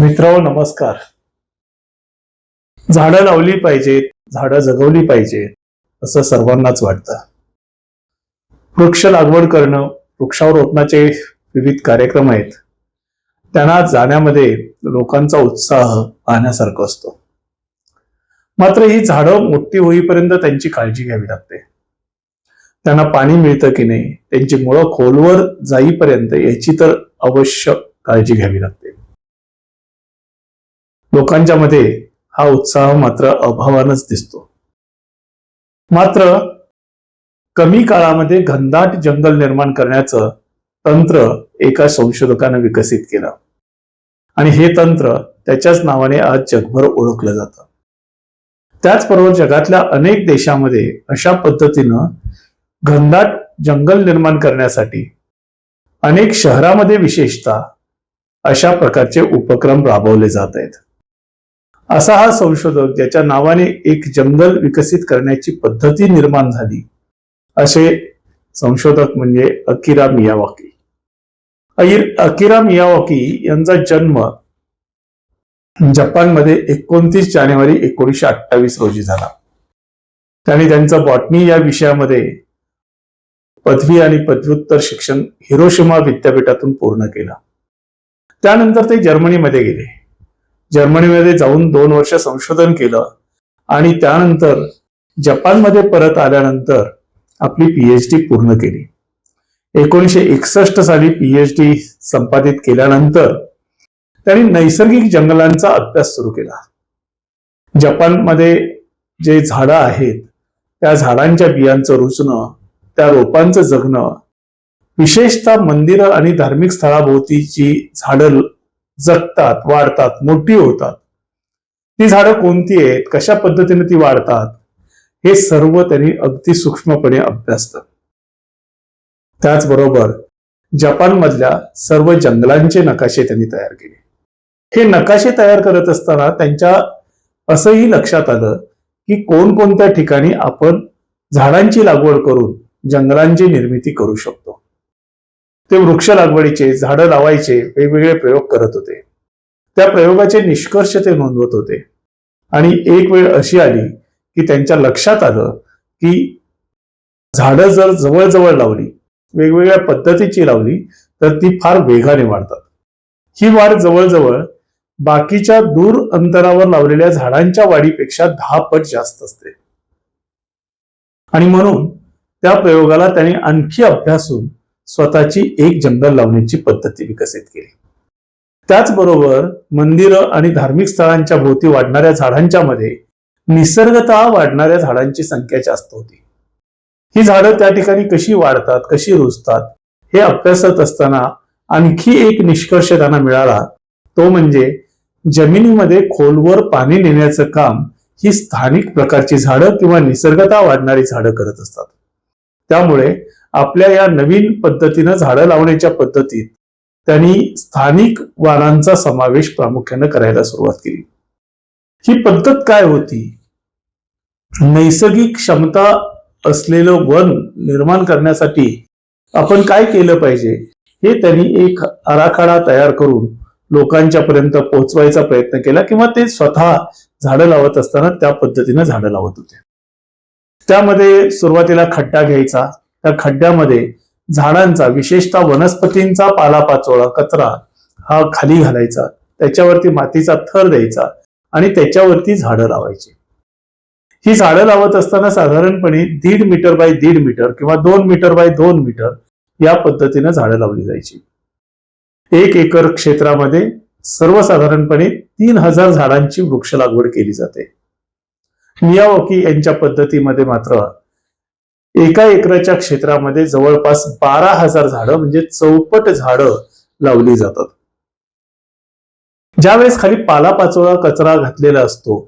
मित्रांनो नमस्कार. झाडं लावली पाहिजेत झाडं जगवली पाहिजेत असं सर्वांनाच वाटतं. वृक्ष लागवड करणं वृक्षारोपणाचे विविध कार्यक्रम आहेत. त्यांना जाण्यामध्ये लोकांचा उत्साह पाहण्यासारखा असतो. मात्र ही झाडं मोठी होईपर्यंत त्यांची काळजी घ्यावी लागते. त्यांना पाणी मिळतं की नाही त्यांची मुळं खोलवर जाईपर्यंत याची तर अवश्य काळजी घ्यावी लागते. लोकांच्या मध्ये हा उत्साह मात्र अभावानच दिसतो. मात्र कमी काळामध्ये घनदाट जंगल निर्माण करण्याचं तंत्र एका संशोधकानं विकसित केलं. आणि हे तंत्र त्याच्याच नावाने आज जगभर ओळखलं जातं. त्याचबरोबर जगातल्या अनेक देशामध्ये अशा पद्धतीनं घनदाट जंगल निर्माण करण्यासाठी अनेक शहरामध्ये विशेषतः अशा प्रकारचे उपक्रम राबवले जात आहेत. असा हा संशोधक ज्याच्या नावाने एक जंगल विकसित करण्याची पद्धती निर्माण झाली. असे संशोधक म्हणजे अकिरा मियावाकी. अकिर- अकिरा मियावाकी यांचा जन्म जपानमध्ये एकोणतीस जानेवारी एकोणीसशे अठ्ठावीस रोजी झाला. त्यांनी त्यांचा बॉटनी या विषयामध्ये पदवी आणि पदव्युत्तर शिक्षण हिरोशिमा विद्यापीठातून पूर्ण केलं. त्यानंतर ते जर्मनीमध्ये गेले. जर्मनीमध्ये जाऊन दोन वर्ष संशोधन केलं. आणि त्यानंतर जपानमध्ये परत आल्यानंतर आपली पीएचडी पूर्ण केली. एकोणीसशे एकसष्ट साली पीएचडी संपादित केल्यानंतर त्यांनी नैसर्गिक जंगलांचा अभ्यास सुरू केला. जपानमध्ये जे झाडं आहेत त्या झाडांच्या बियांचं रुचणं त्या रोपांचं जगणं विशेषतः मंदिरं आणि धार्मिक स्थळाभोवती जी झाडं जगतात वाढतात मोठी होतात. ती झाडं कोणती आहेत? कशा पद्धतीने ती वाढतात? हे सर्व त्यांनी अगदी सूक्ष्मपणे अभ्यासलं त्याचबरोबर जपानमधल्या सर्व जंगलांचे नकाशे त्यांनी तयार केले. हे नकाशे तयार करत असताना त्यांच्या असंही लक्षात आलं की कोणकोणत्या ठिकाणी आपण झाडांची लागवड करून जंगलांची निर्मिती करू शकतो. ते वृक्ष लागवडीचे झाडं लावायचे वेगवेगळे प्रयोग करत होते. त्या प्रयोगाचे निष्कर्ष ते नोंदवत होते. आणि एक वेळ अशी आली की त्यांच्या लक्षात आलं की झाडं जर जवळजवळ लावली वेगवेगळ्या पद्धतीची लावली तर ती फार वेगाने वाढतात. ही वाढ जवळजवळ बाकीच्या दूर अंतरावर लावलेल्या झाडांच्या वाढीपेक्षा दहा पट जास्त असते. आणि म्हणून त्या प्रयोगाला त्यांनी आणखी अभ्यासून स्वतःची एक जंगल लावण्याची पद्धती विकसित केली. त्याचबरोबर मंदिरं आणि धार्मिक स्थळांच्या भोवती वाढणाऱ्या झाडांच्या मध्ये निसर्गता वाढणाऱ्या झाडांची संख्या जास्त होती. ही झाडं त्या ठिकाणी कशी वाढतात कशी रुजतात हे अभ्यासत असताना आणखी एक निष्कर्ष त्यांना मिळाला. तो म्हणजे जमिनीमध्ये खोलवर पाणी नेण्याचं काम ही स्थानिक प्रकारची झाडं किंवा निसर्गता वाढणारी झाडं करत असतात. त्यामुळे आपल्या या नवीन पद्धतीनं झाडं लावण्याच्या पद्धतीत त्यांनी स्थानिक वाणांचा समावेश प्रामुख्यानं करायला सुरुवात केली. ही पद्धत काय होती? नैसर्गिक क्षमता असलेलं वन निर्माण करण्यासाठी आपण काय केलं पाहिजे? हे त्यांनी एक आराखडा तयार करून लोकांच्या पर्यंत पोहोचवायचा प्रयत्न केला किंवा ते स्वतः झाडं लावत असताना त्या पद्धतीनं झाडं लावत होते. त्यामध्ये सुरुवातीला खड्डा घ्यायचा त्या खड्ड्यामध्ये झाडांचा विशेषतः वनस्पतींचा पालापाचोळा कचरा हा खाली घालायचा. त्याच्यावरती मातीचा थर द्यायचा आणि त्याच्यावरती झाडं लावायची. ही झाडं लावत असताना साधारणपणे दीड मीटर बाय दीड मीटर किंवा दोन मीटर बाय दोन मीटर या पद्धतीनं झाडं लावली जायची. एक एकर क्षेत्रामध्ये सर्वसाधारणपणे तीन हजार झाडांची वृक्ष लागवड केली जाते. मियावकी यांच्या पद्धतीमध्ये मात्र एका एकराच्या क्षेत्रामध्ये जवळपास बारा हजार झाडं म्हणजे चौपट झाडं लावली जातात. ज्यावेळेस खाली पालापाचोळा कचरा घातलेला असतो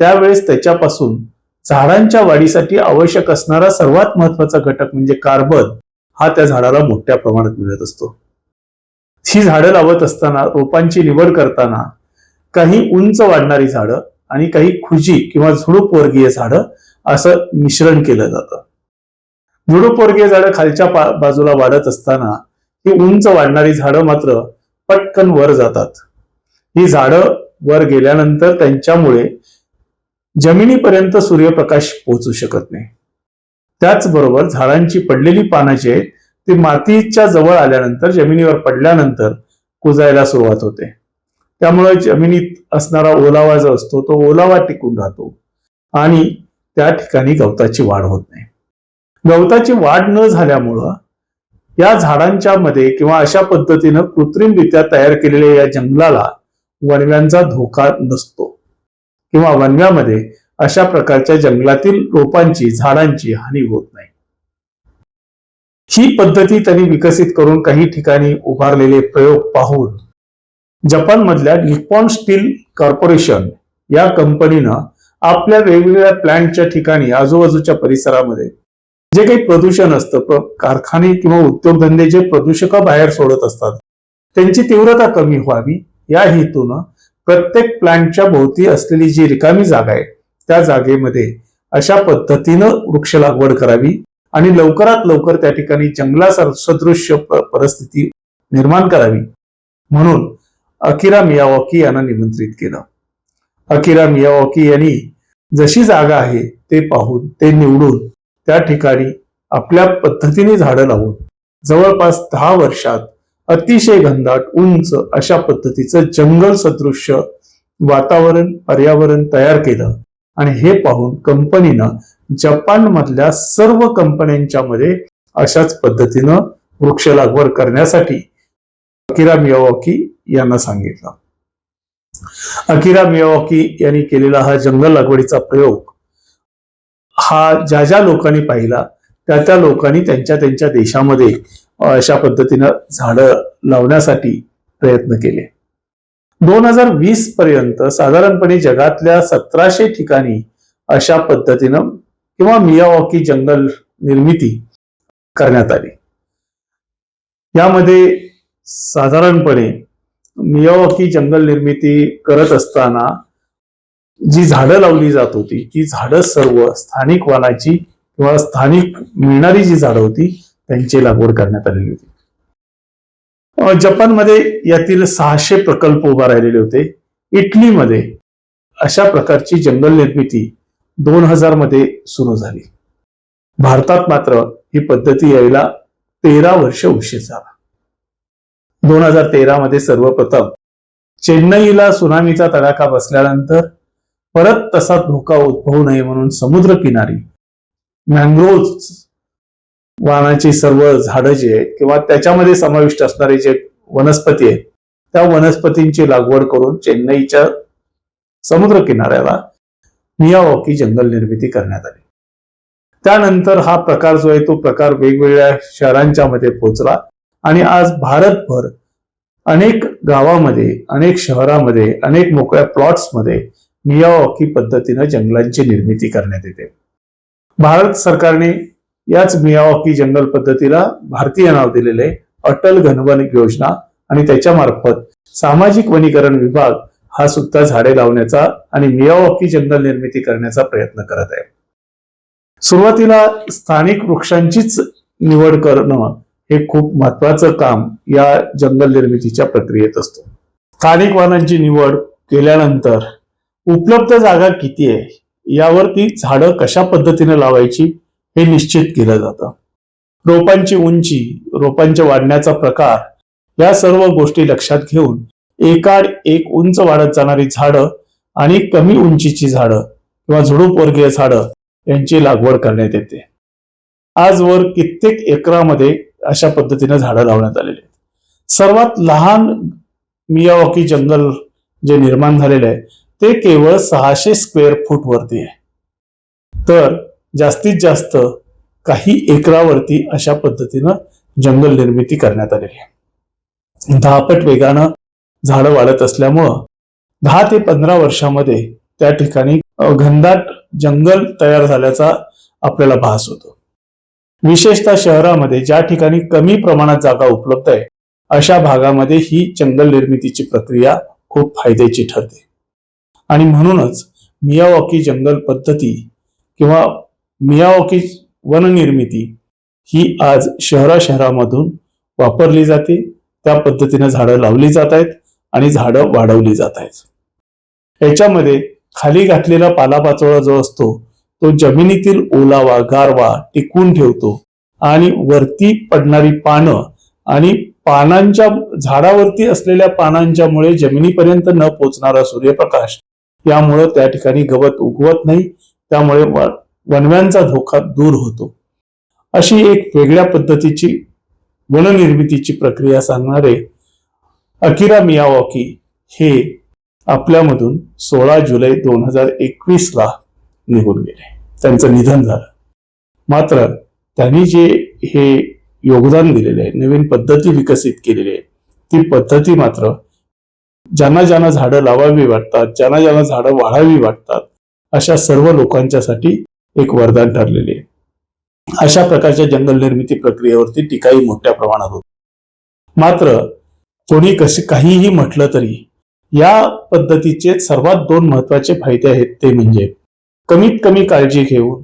त्यावेळेस त्याच्यापासून झाडांच्या वाढीसाठी आवश्यक असणारा सर्वात महत्त्वाचा घटक म्हणजे कार्बन हा त्या झाडाला मोठ्या प्रमाणात मिळत असतो. ही झाडं लावत असताना रोपांची निवड करताना काही उंच वाढणारी झाडं आणि काही खुजी किंवा झुडूप वर्गीय झाडं असं मिश्रण केलं जातं. झुडूप झाडं खालच्या बाजूला वाढत असताना ही उंच वाढणारी झाडं मात्र पटकन वर जातात. ही झाडं वर गेल्यानंतर त्यांच्यामुळे जमिनीपर्यंत सूर्यप्रकाश पोहोचू शकत नाही. त्याचबरोबर झाडांची पडलेली पानं जी आहेत ती मातीच्या जवळ आल्यानंतर जमिनीवर पडल्यानंतर कुजायला सुरुवात होते. त्यामुळे जमिनीत असणारा ओलावा जो असतो तो ओलावा टिकून राहतो आणि त्या ठिकाणी गवताची वाढ होत नाही. गवताची वाढ न झाल्यामुळं या झाडांच्या मध्ये किंवा अशा पद्धतीनं कृत्रिमरित्या तयार केलेल्या या जंगलाला वनव्यांचा धोका नसतो. किंवा वनव्यामध्ये अशा प्रकारच्या जंगलातील रोपांची झाडांची हानी होत नाही. ही पद्धती त्यांनी विकसित करून काही ठिकाणी उभारलेले प्रयोग पाहून जपानमधल्या निपॉन स्टील कॉर्पोरेशन या कंपनीनं आपल्या वेगवेगळ्या प्लॅन्टच्या ठिकाणी आजूबाजूच्या परिसरामध्ये जे काही प्रदूषण असतं कारखाने किंवा उद्योगधंदे जे प्रदूषक बाहेर सोडत असतात त्यांची तीव्रता कमी व्हावी या हेतूनं प्रत्येक प्लॅन्टच्या भोवती असलेली जी रिकामी जागा आहे त्या जागेमध्ये अशा पद्धतीनं वृक्ष लागवड करावी आणि लवकरात लवकर त्या ठिकाणी जंगला सदृश्य परिस्थिती निर्माण करावी. म्हणून अकिरा मियावॉकी यांना निमंत्रित केलं. अकिरा मियावॉकी यांनी जशी जागा आहे ते पाहून ते निवडून त्या ठिकाणी आपल्या पद्धतीने झाडं लावून जवळपास दहा वर्षात अतिशय घनदाट उंच अशा पद्धतीचं जंगल सदृश्य वातावरण पर्यावरण तयार केलं. आणि हे पाहून कंपनीनं जपान मधल्या सर्व कंपन्यांच्या मध्ये अशाच पद्धतीनं वृक्ष लागवड करण्यासाठी अकिरा मियावॉकी यांना सांगितलं. अकिरा मियावॉकी यांनी केलेला हा जंगल लागवडीचा प्रयोग हा ज्या ज्या लोकांनी पाहिला त्या त्या लोकांनी त्यांच्या त्यांच्या देशामध्ये अशा पद्धतीनं झाडं लावण्यासाठी प्रयत्न केले. दोन हजार वीस पर्यंत साधारणपणे जगातल्या सतराशे ठिकाणी अशा पद्धतीनं किंवा मियावॉकी जंगल निर्मिती करण्यात आली. यामध्ये साधारणपणे मियावॉकी जंगल निर्मिती करत असताना जी झाडं लावली जात होती ती झाडं सर्व स्थानिक वानाची किंवा स्थानिक मिळणारी जी झाडं होती त्यांची लागवड करण्यात आलेली होती. जपानमध्ये यातील सहाशे प्रकल्प उभा राहिलेले होते. इटलीमध्ये अशा प्रकारची जंगल निर्मिती दोन हजारमध्ये सुरू झाली. भारतात मात्र ही पद्धती यायला तेरा वर्ष उशीर झाला. दोन हजार तेरा मध्ये सर्वप्रथम चेन्नईला सुनामीचा तडाखा बसल्यानंतर परत तसा धोका उद्भवू नये म्हणून समुद्र किनारी मॅंग्रोव्ह वाहनाची सर्व झाडं जी आहेत किंवा त्याच्यामध्ये समाविष्ट असणारे जे वनस्पती आहेत त्या वनस्पतींची लागवड करून चेन्नईच्या समुद्र किनाऱ्याला मियावॉकी जंगल निर्मिती करण्यात आली. त्यानंतर हा प्रकार जो आहे तो प्रकार वेगवेगळ्या शहरांच्या मध्ये पोहोचला आणि आज भारतभर अनेक गावामध्ये अनेक शहरामध्ये अनेक मोकळ्या प्लॉट्समध्ये मियावॉकी पद्धतीनं जंगलांची निर्मिती करण्यात येते. भारत सरकारने याच मियावॉकी जंगल पद्धतीला भारतीय नाव दिलेले अटल घनवन योजना आणि त्याच्यामार्फत सामाजिक वनीकरण विभाग हा सुद्धा झाडे लावण्याचा आणि मियावॉकी जंगल निर्मिती करण्याचा प्रयत्न करत आहे. सुरुवातीला स्थानिक वृक्षांचीच निवड करणं हे खूप महत्वाचं काम या जंगल निर्मितीच्या प्रक्रियेत असतं. स्थानिक वाहनांची निवड केल्यानंतर उपलब्ध जागा किती आहे? यावरती झाडं कशा पद्धतीने लावायची हे निश्चित केलं जातं. रोपांची उंची रोपांच्या वाढण्याचा प्रकार या सर्व गोष्टी लक्षात घेऊन एकाड एक उंच वाढत जाणारी झाडं आणि कमी उंचीची झाडं किंवा झुडूप वर्गीय झाडं यांची लागवड करण्यात येते. आजवर कित्येक एकरामध्ये अशा पद्धतीने झाडं लावण्यात आलेली आहेत. सर्वात लहान मियावाकी जंगल जे निर्माण झालेलं आहे ते केवळ सहाशे स्क्वेअर फूट वरती आहे. तर जास्तीत जास्त काही एकरावरती अशा पद्धतीनं जंगल निर्मिती करण्यात आलेली आहे. दहापट वेगानं झाडं वाढत असल्यामुळं दहा ते पंधरा वर्षामध्ये त्या ठिकाणी घनदाट जंगल तयार झाल्याचा आपल्याला भास होतो. विशेषतः शहरामध्ये ज्या ठिकाणी कमी प्रमाणात जागा उपलब्ध आहे अशा भागामध्ये ही जंगल निर्मितीची प्रक्रिया खूप फायद्याची ठरते. आणि म्हणूनच मियावॉकी जंगल पद्धती किंवा मियावॉकी वननिर्मिती ही आज शहरा शहरामधून वापरली जाते. त्या पद्धतीने झाडं लावली जात आहेत आणि झाडं वाढवली जात आहेत. याच्यामध्ये खाली घातलेला पालापाचोळा जो असतो तो जमिनीतील ओलावा गारवा टिकवून ठेवतो आणि वरती पडणारी पानं आणि पानांच्या झाडावरती असलेल्या पानांच्यामुळे जमिनीपर्यंत न पोचणारा सूर्यप्रकाश यामुळं त्या ठिकाणी गवत उगवत नाही त्यामुळे वनव्यांचा वणव्यांचा धोका दूर होतो. अशी एक वेगळ्या पद्धतीची वननिर्मितीची प्रक्रिया सांगणारे अकिरा मियावॉकी हे आपल्यामधून सोळा जुलै दोन हजार एकवीस ला निघून गेले. त्यांचं निधन झालं. मात्र त्यांनी जे हे योगदान दिलेले आहे नवीन पद्धती विकसित केलेली आहे ती पद्धती मात्र ज्यांना ज्यांना झाडं लावावी वाटतात ज्यांना ज्यांना झाडं वाढावी वाटतात अशा सर्व लोकांच्यासाठी एक वरदान ठरलेले आहे. अशा प्रकारच्या जंगल निर्मिती प्रक्रियेवरती टीकाही मोठ्या प्रमाणात होती. मात्र कोणी कसे काहीही म्हटलं तरी या पद्धतीचे सर्वात दोन महत्त्वाचे फायदे आहेत ते म्हणजे कमीत कमी काळजी घेऊन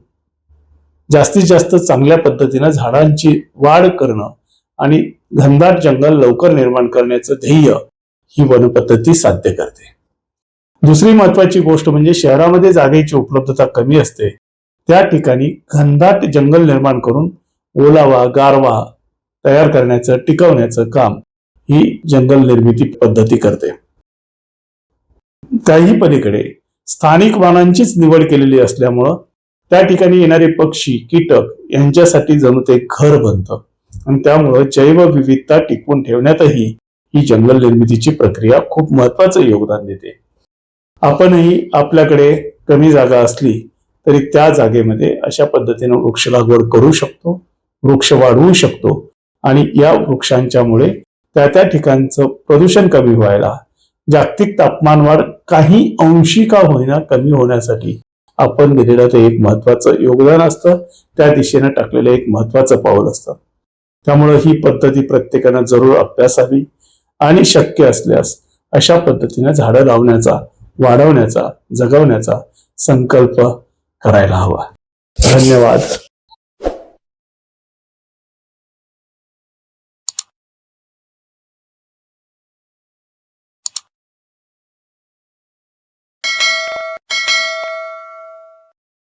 जास्तीत जास्त चांगल्या पद्धतीनं झाडांची वाढ करणं आणि घनदाट जंगल लवकर निर्माण करण्याचं ध्येय ही वनपद्धती साध्य करते. दुसरी महत्वाची गोष्ट म्हणजे शहरामध्ये जागेची उपलब्धता कमी असते. त्या ठिकाणी घनदाट जंगल निर्माण करून ओलावा गारवा तयार करण्याचं टिकवण्याचं काम ही जंगल निर्मिती पद्धती करते. त्याही पलीकडे स्थानिक वाहनांचीच निवड केलेली असल्यामुळं त्या ठिकाणी येणारे पक्षी कीटक यांच्यासाठी जणू ते घर बनतं. आणि त्यामुळं जैवविविधता टिकवून ठेवण्यातही ही जंगल निर्मितीची प्रक्रिया खूप महत्वाचं योगदान देते. आपणही आपल्याकडे कमी जागा असली तरी त्या जागेमध्ये अशा पद्धतीनं वृक्ष लागवड करू शकतो वृक्ष वाढवू शकतो आणि या वृक्षांच्यामुळे त्या त्या ठिकाणचं प्रदूषण कमी व्हायला जागतिक तापमान वाढ काही अंशी का होईना कमी होण्यासाठी आपण दिलेलं ते एक महत्वाचं योगदान असतं त्या दिशेनं टाकलेलं एक महत्वाचं पाऊल असतं. त्यामुळे ही पद्धती प्रत्येकानं जरूर अभ्यासावी. आणि शक्य असल्यास अशा पद्धतीने झाडं लावण्याचा वाढवण्याचा जगवण्याचा संकल्प करायला हवा. धन्यवाद.